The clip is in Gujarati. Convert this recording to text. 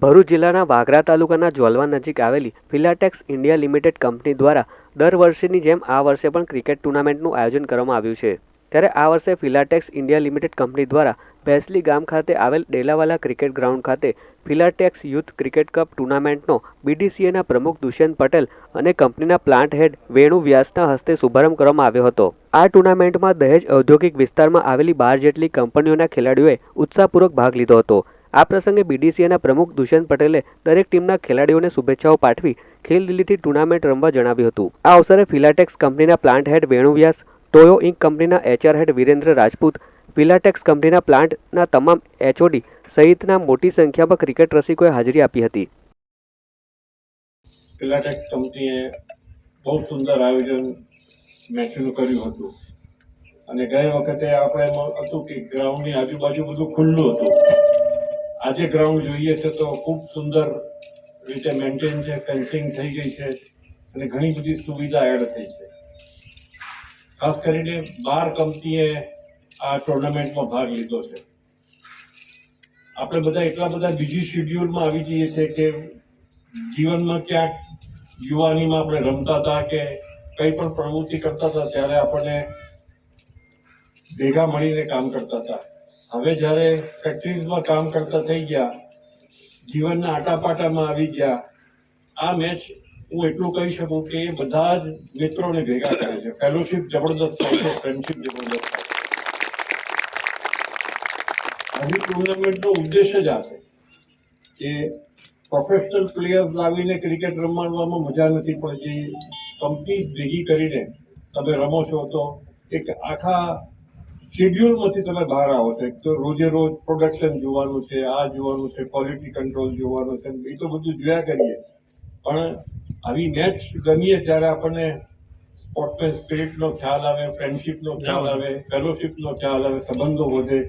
ભરૂચ જિલ્લાના વાગરા તાલુકાના જોલવા નજીક આવેલી ફિલાટેક્સ ઇન્ડિયા લિમિટેડ કંપની દ્વારા દર વર્ષની જેમ આ વર્ષે પણ ક્રિકેટ ટુર્નામેન્ટનું આયોજન કરવામાં આવ્યું છે. ત્યારે આ વર્ષે ફિલાટેક્સ ઇન્ડિયા લિમિટેડ કંપની દ્વારા ભેસલી ગામ ખાતે આવેલ ડેલાવાલા ક્રિકેટ ગ્રાઉન્ડ ખાતે ફિલાટેક્સ યુથ ક્રિકેટ કપ ટુર્નામેન્ટનો બીડીસીએના પ્રમુખ દુષ્યંત પટેલ અને કંપનીના પ્લાન્ટ હેડ વેણુ વ્યાસના હસ્તે શુભારંભ કરવામાં આવ્યો હતો. આ ટુર્નામેન્ટમાં દહેજ ઔદ્યોગિક વિસ્તારમાં આવેલી બાર જેટલી કંપનીઓના ખેલાડીઓએ ઉત્સાહપૂર્વક ભાગ લીધો હતો. આ પ્રસંગે બીડીસીએના પ્રમુખ દુષ્યંત પટેલે દરેક ટીમના ખેલાડીઓને શુભેચ્છાઓ પાઠવી ખેલદિલીથી ટુર્નામેન્ટ રમવા જણાવ્યું હતું. આ અવસરે ફિલાટેક્સ કંપનીના plant head Venu Vyas Toyo ink કંપનીના એચઆર હેડ વિરેન્દ્ર રાજપૂત, ફિલાટેક્સ કંપનીના પ્લાન્ટના તમામ એચઓડી સહિતના મોટી સંખ્યામાં ક્રિકેટ રસિકોએ હાજરી આપી હતી. ફિલાટેક્સ કંપનીએ બહુ સુંદર આયોજન મેચનું કર્યું હતું. અને ગઈ વખતે આપણે એમાં હતું કે ગ્રાઉન્ડની આજુબાજુ બધું ખુલ્લું હતું. આજે ગ્રાઉન્ડ જોઈએ છે તો ખૂબ સુંદર રીતે મેન્ટેન છે ફેન્સિંગ થઈ ગઈ છે અને ઘણી બધી સુવિધા એડ થઈ છે. ખાસ કરીને બાર કંપનીએ આ ટુર્નામેન્ટમાં ભાગ લીધો છે. આપણે બધા એટલા બધા બીજી શેડ્યુલમાં આવી જઈએ છીએ કે જીવનમાં ક્યાંક યુવાનીમાં આપણે રમતા હતા કે કંઈ પણ પ્રવૃત્તિ કરતા હતા ત્યારે આપણને ભેગા મળીને કામ કરતા હતા. હવે જ્યારે ફેક્ટરીઝમાં કામ કરતા થઈ ગયા, જીવનના આટાપાટામાં આવી ગયા, આ મેચ હું એટલું કહી શકું કે બધા જ મિત્રોને ભેગા કરે છે. ફેલોશિપ જબરદસ્ત થાય છે ફ્રેન્ડશિપ જબરદસ્ત થાય છે. આવી ટુર્નામેન્ટનો ઉદ્દેશ જ આ છે કે પ્રોફેશનલ પ્લેયર્સ લાવીને ક્રિકેટ રમાડવામાં મજા નથી પડતી. કંપની ભેગી કરીને તમે રમો છો તો એક આખા શેડ્યુલમાંથી તમે બહાર આવો છો. એક તો રોજે રોજ પ્રોડક્શન જોવાનું છે આ જોવાનું છે ક્વોલિટી કંટ્રોલ જોવાનું છે એ તો બધું જોયા કરીએ. પણ આવી મેચ ગમીએ ત્યારે આપણને સ્પોર્ટમેન સ્પિરિટનો ખ્યાલ આવે ફ્રેન્ડશીપનો ખ્યાલ આવે ફેલોશીપનો ખ્યાલ આવે સંબંધો વધે.